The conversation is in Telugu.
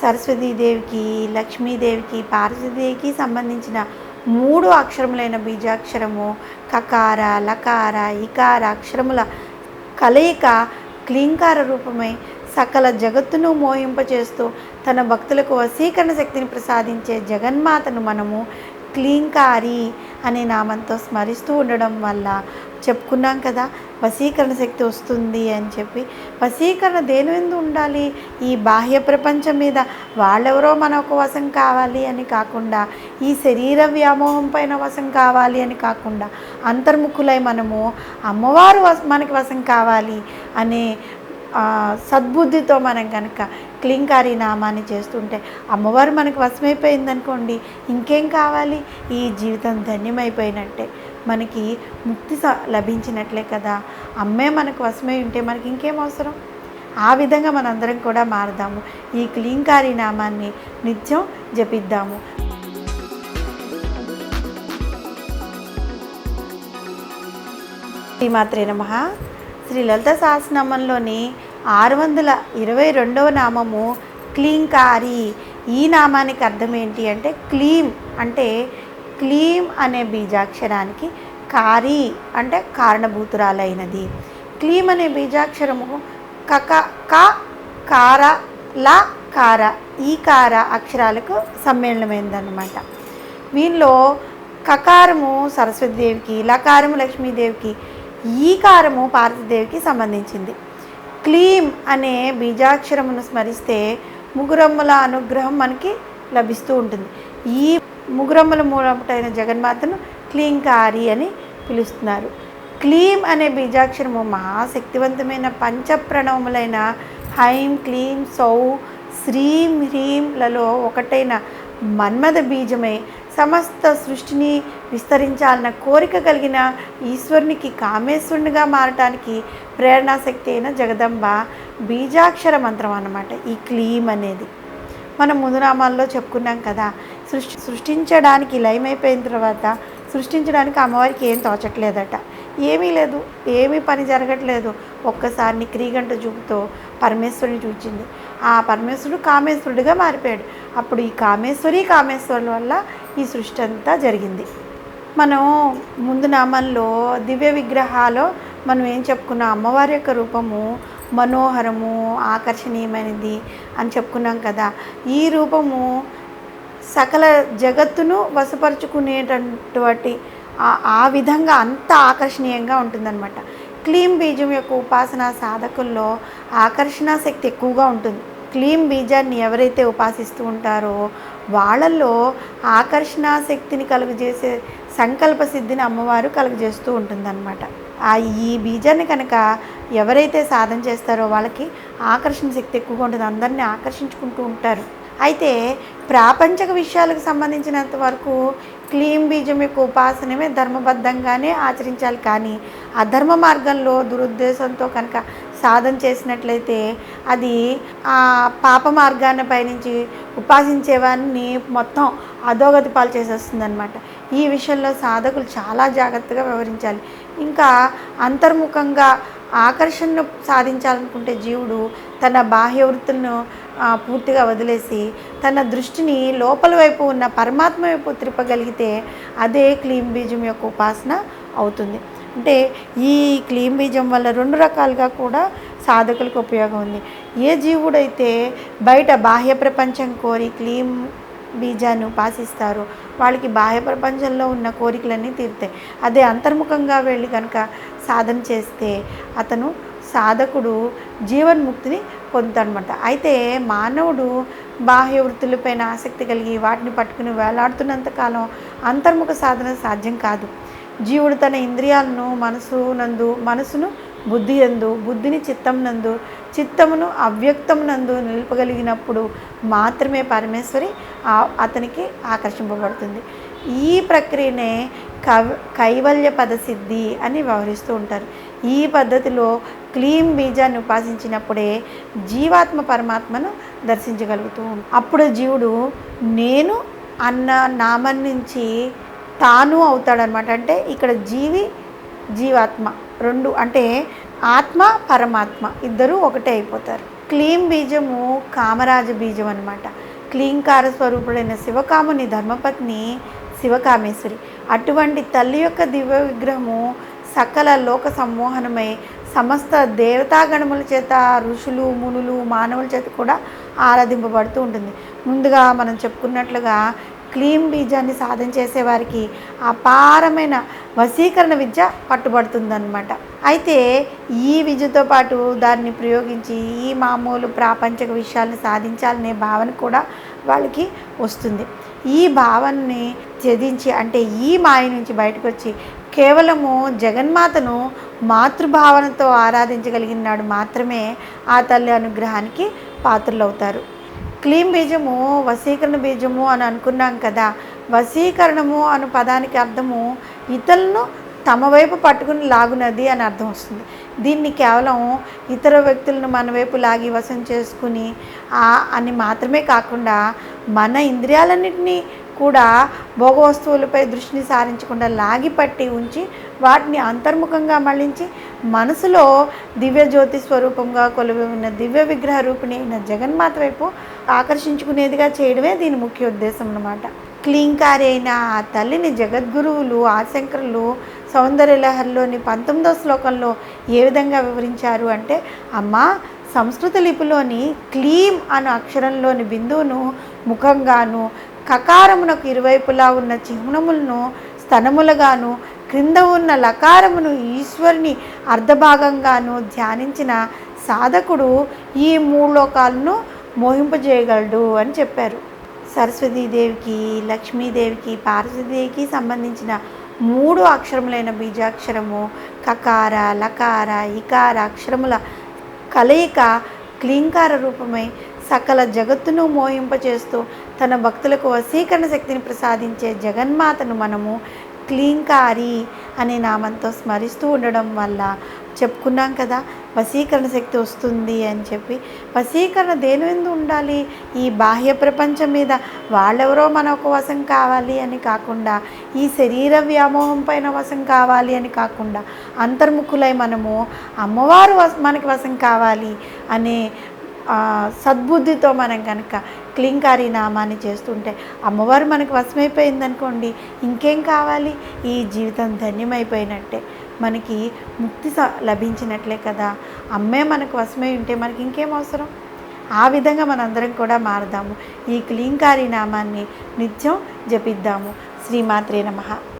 సరస్వతీదేవికి లక్ష్మీదేవికి పార్వతీదేవికి సంబంధించిన మూడు అక్షరములైన బీజాక్షరము కకార లకార ఇకార అక్షరముల కలయిక క్లీంకార రూపమై సకల జగత్తును మోహింపచేస్తూ తన భక్తులకు వశీకరణ శక్తిని ప్రసాదించే జగన్మాతను మనము క్లీంకారి అనే నామంతో స్మరిస్తూ ఉండడం వల్ల చెప్పుకున్నాం కదా వశీకరణ శక్తి వస్తుంది అని చెప్పి. వశీకరణ దేని మీద ఉండాలి? ఈ బాహ్య ప్రపంచం మీద వాళ్ళెవరో మనకు వశం కావాలి అని కాకుండా ఈ శరీర వ్యామోహం పైన వశం కావాలి అని కాకుండా అంతర్ముఖులై మనము అమ్మవారు వస మనకి వశం కావాలి అనే సద్బుద్ధితో మనం కనుక క్లింకారి నామాన్ని చేస్తుంటే అమ్మవారు మనకు వశమైపోయిందనుకోండి ఇంకేం కావాలి? ఈ జీవితం ధన్యమైపోయినట్టే. మనకి ముక్తి స- లభించినట్లే కదా. అమ్మే మనకు వశమై ఉంటే మనకి ఇంకేం అవసరం? ఆ విధంగా మనందరం కూడా మారదాము. ఈ క్లీంకారి నామాన్ని నిత్యం జపిద్దాము. శ్రీమాత్రే నమ. శ్రీ లలిత సహస్రనామంలోని ఆరు వందల ఇరవై రెండవ నామము క్లీంకారి. ఈ నామానికి అర్థం ఏంటి అంటే క్లీం అంటే క్లీం అనే బీజాక్షరానికి కారి అంటే కారణభూతురాలైనది. క్లీం అనే బీజాక్షరము కక క కార ల కార ఈ కార అక్షరాలకు సమ్మేళనమైందన్నమాట. దీనిలో కకారము సరస్వతిదేవికి లకారము లక్ష్మీదేవికి ఈకారము పార్వతీదేవికి సంబంధించింది. క్లీం అనే బీజాక్షరమును స్మరిస్తే ముగురమ్మల అనుగ్రహం మనకి లభిస్తూ ఉంటుంది. ఈ ముగురమ్మల మూలముటైన జగన్మాతను క్లీంకారి అని పిలుస్తున్నారు. క్లీం అనే బీజాక్షరము మహాశక్తివంతమైన పంచప్రణవములైన హైం క్లీం సౌ శ్రీం హ్రీంలలో ఒకటైన మన్మథ బీజమై సమస్త సృష్టిని విస్తరించాలన్న కోరిక కలిగిన ఈశ్వరునికి కామేశ్వరునిగా మారటానికి ప్రేరణాశక్తి అయిన జగదంబ బీజాక్షర మంత్రం అన్నమాట ఈ క్లీం అనేది. మనం ముందు నామాల్లో చెప్పుకున్నాం కదా సృష్టి సృష్టించడానికి లయమైపోయిన తర్వాత సృష్టించడానికి అమ్మవారికి ఏం తోచట్లేదట. ఏమీ లేదు ఏమీ పని జరగట్లేదు. ఒక్కసారిని క్రీగంట చూపుతో పరమేశ్వరుని చూచింది. ఆ పరమేశ్వరుడు కామేశ్వరుడిగా మారిపోయాడు. అప్పుడు ఈ కామేశ్వరి కామేశ్వరుల వల్ల ఈ సృష్టి అంతా జరిగింది. మనం ముందు నామంలో దివ్య విగ్రహాలో మనం ఏం చెప్పుకున్నాం? అమ్మవారి యొక్క రూపము మనోహరము ఆకర్షణీయమైనది అని చెప్పుకున్నాం కదా. ఈ రూపము సకల జగత్తును వశపరుచుకునేటటువంటి ఆ- ఆ విధంగా అంత ఆకర్షణీయంగా ఉంటుందన్నమాట. క్లీం బీజం యొక్క ఉపాసన సాధకుల్లో ఆకర్షణ శక్తి ఎక్కువగా ఉంటుంది. క్లీం బీజాన్ని ఎవరైతే ఉపాసిస్తూ ఉంటారో వాళ్ళల్లో ఆకర్షణ శక్తిని కలుగజేసే సంకల్ప సిద్ధిని అమ్మవారు కలుగజేస్తూ ఉంటుందన్నమాట. ఆ ఈ బీజాన్ని కనుక ఎవరైతే సాధన చేస్తారో వాళ్ళకి ఆకర్షణ శక్తి ఎక్కువగా ఉంటుంది. అందరినీ ఆకర్షించుకుంటూ ఉంటారు. అయితే ప్రాపంచక విషయాలకు సంబంధించినంత వరకు క్లీం బీజం యొక్క ఉపాసనమే ధర్మబద్ధంగానే ఆచరించాలి. కానీ అధర్మ మార్గంలో దురుద్దేశంతో కనుక సాధన చేసినట్లయితే అది ఆ పాప మార్గాన్ని పయనించి ఉపాసించేవారిని మొత్తం అధోగతి పాలు చేసేస్తుంది అనమాట ఈ విషయంలో సాధకులు చాలా జాగ్రత్తగా వివరించాలి ఇంకా అంతర్ముఖంగా ఆకర్షణను సాధించాలనుకుంటే జీవుడు తన బాహ్య వృత్తులను పూర్తిగా వదిలేసి తన దృష్టిని లోపల వైపు ఉన్న పరమాత్మ వైపు త్రిప్పగలిగితే అదే క్లీం బీజం యొక్క ఉపాసన అవుతుంది. అంటే ఈ క్లీం బీజం వల్ల రెండు రకాలుగా కూడా సాధకులకు ఉపయోగం ఉంది. ఏ జీవుడైతే బయట బాహ్య ప్రపంచం కోరి క్లీం బీజాన్ని ఉపాసిస్తారు వాళ్ళకి బాహ్య ప్రపంచంలో ఉన్న కోరికలన్నీ తీరుతాయి. అదే అంతర్ముఖంగా వెళ్ళి కనుక సాధన చేస్తే అతను సాధకుడు జీవన్ముక్తిని పొందుతాడనమాట అయితే మానవుడు బాహ్య వృత్తులపైన ఆసక్తి కలిగి వాటిని పట్టుకుని వేలాడుతున్నంత కాలం అంతర్ముఖ సాధన సాధ్యం కాదు. జీవుడు తన ఇంద్రియాలను మనసు నందు మనసును బుద్ధి యందు బుద్ధిని చిత్తం నందు చిత్తమును అవ్యక్తం నందు నిలుపగలిగినప్పుడు మాత్రమే పరమేశ్వరి అతనికి ఆకర్షింపబడుతుంది. ఈ ప్రక్రియనే కవ కైవల్య పదసిద్ధి అని వ్యవహరిస్తూ ఉంటారు. ఈ పద్ధతిలో క్లీం బీజాన్ని ఉపాసించినప్పుడే జీవాత్మ పరమాత్మను దర్శించగలుగుతూ అప్పుడు జీవుడు నేను అన్న నామం నుంచి తాను అవుతాడనమాట. అంటే ఇక్కడ జీవి జీవాత్మ రెండు అంటే ఆత్మ పరమాత్మ ఇద్దరూ ఒకటే అయిపోతారు. క్లీం బీజము కామరాజ బీజం అనమాట క్లీంకార స్వరూపుడైన శివకాముని ధర్మపత్ని శివకామేశ్వరి. అటువంటి తల్లి యొక్క దివ్య విగ్రహము సకల లోక సమ్మోహనమై సమస్త దేవతాగణముల చేత ఋషులు మునులు మానవుల చేత కూడా ఆరాధింపబడుతూ ఉంటుంది. ముందుగా మనం చెప్పుకున్నట్లుగా క్లీం బీజాన్ని సాధన చేసేవారికి అపారమైన వశీకరణ విద్య పట్టుబడుతుందన్నమాట. అయితే ఈ విద్యతో పాటు దాన్ని ప్రయోగించి ఈ మామూలు ప్రాపంచక విషయాలను సాధించాలనే భావన కూడా వాళ్ళకి వస్తుంది. ఈ భావనని త్యజించి అంటే ఈ మాయ నుంచి బయటకు వచ్చి కేవలము జగన్మాతను మాతృభావనతో ఆరాధించగలిగినాడు మాత్రమే ఆ తల్లి అనుగ్రహానికి పాత్రలవుతారు. క్లీం బీజము వశీకరణ బీజము అని అనుకున్నాం కదా వశీకరణము అను పదానికి అర్థము ఇతరులను తమ వైపు పట్టుకుని లాగునది అని అర్థం వస్తుంది. దీన్ని కేవలం ఇతర వ్యక్తులను మన వైపు లాగి వశం చేసుకుని అని మాత్రమే కాకుండా మన ఇంద్రియాలన్నింటినీ కూడా భోగ వస్తువులపై దృష్టిని సారించకుండా లాగి పట్టి ఉంచి వాటిని అంతర్ముఖంగా మళ్ళించి మనసులో దివ్యజ్యోతి స్వరూపంగా కొలువి ఉన్న దివ్య విగ్రహ రూపిణి అయిన జగన్మాత వైపు ఆకర్షించుకునేదిగా చేయడమే దీని ముఖ్య ఉద్దేశం అన్నమాట. క్లీంకారి అయిన ఆ తల్లిని జగద్గురువులు ఆశంకరులు సౌందర్యలహరిలోని పంతొమ్మిదో శ్లోకంలో ఏ విధంగా వివరించారు అంటే అమ్మ సంస్కృత లిపిలోని క్లీం అను అక్షరంలోని బిందువును ముఖంగాను కకారమునకు ఇరువైపులా ఉన్న చిహ్నములను స్తనములుగాను క్రింద ఉన్న లకారమును ఈశ్వరుని అర్ధభాగంగాను ధ్యానించిన సాధకుడు ఈ మూడు లోకాలను మోహింపజేయగలడు అని చెప్పారు. సరస్వతీదేవికి లక్ష్మీదేవికి పార్వతీదేవికి సంబంధించిన మూడు అక్షరములైన బీజాక్షరము కకార లకార ఇకార అక్షరముల కలయిక క్లీంకార రూపమై సకల జగత్తును మోహింపచేస్తూ తన భక్తులకు వశీకరణ శక్తిని ప్రసాదించే జగన్మాతను మనము క్లీంకారి అనే నామంతో స్మరిస్తూ ఉండడం వల్ల చెప్పుకున్నాం కదా వశీకరణ శక్తి వస్తుంది అని చెప్పి. వశీకరణ దేని మీద ఉండాలి? ఈ బాహ్య ప్రపంచం మీద వాళ్ళెవరో మనకు వశం కావాలి అని కాకుండా ఈ శరీర వ్యామోహం పైన వశం కావాలి అని కాకుండా అంతర్ముఖులై మనము అమ్మవారు వస మనకి వశం కావాలి అనే సద్బుద్ధితో మనం కనుక క్లింకారి నామాన్ని చేస్తుంటే అమ్మవారు మనకు వశమైపోయింది అనుకోండి ఇంకేం కావాలి? ఈ జీవితం ధన్యమైపోయినట్టే. మనకి ముక్తి స- లభించినట్లే కదా. అమ్మే మనకు వశమై ఉంటే మనకి ఇంకేం అవసరం? ఆ విధంగా మనందరం కూడా మారదాము. ఈ క్లీంకారి నామాన్ని నిత్యం జపిద్దాము. శ్రీమాత్రే నమః.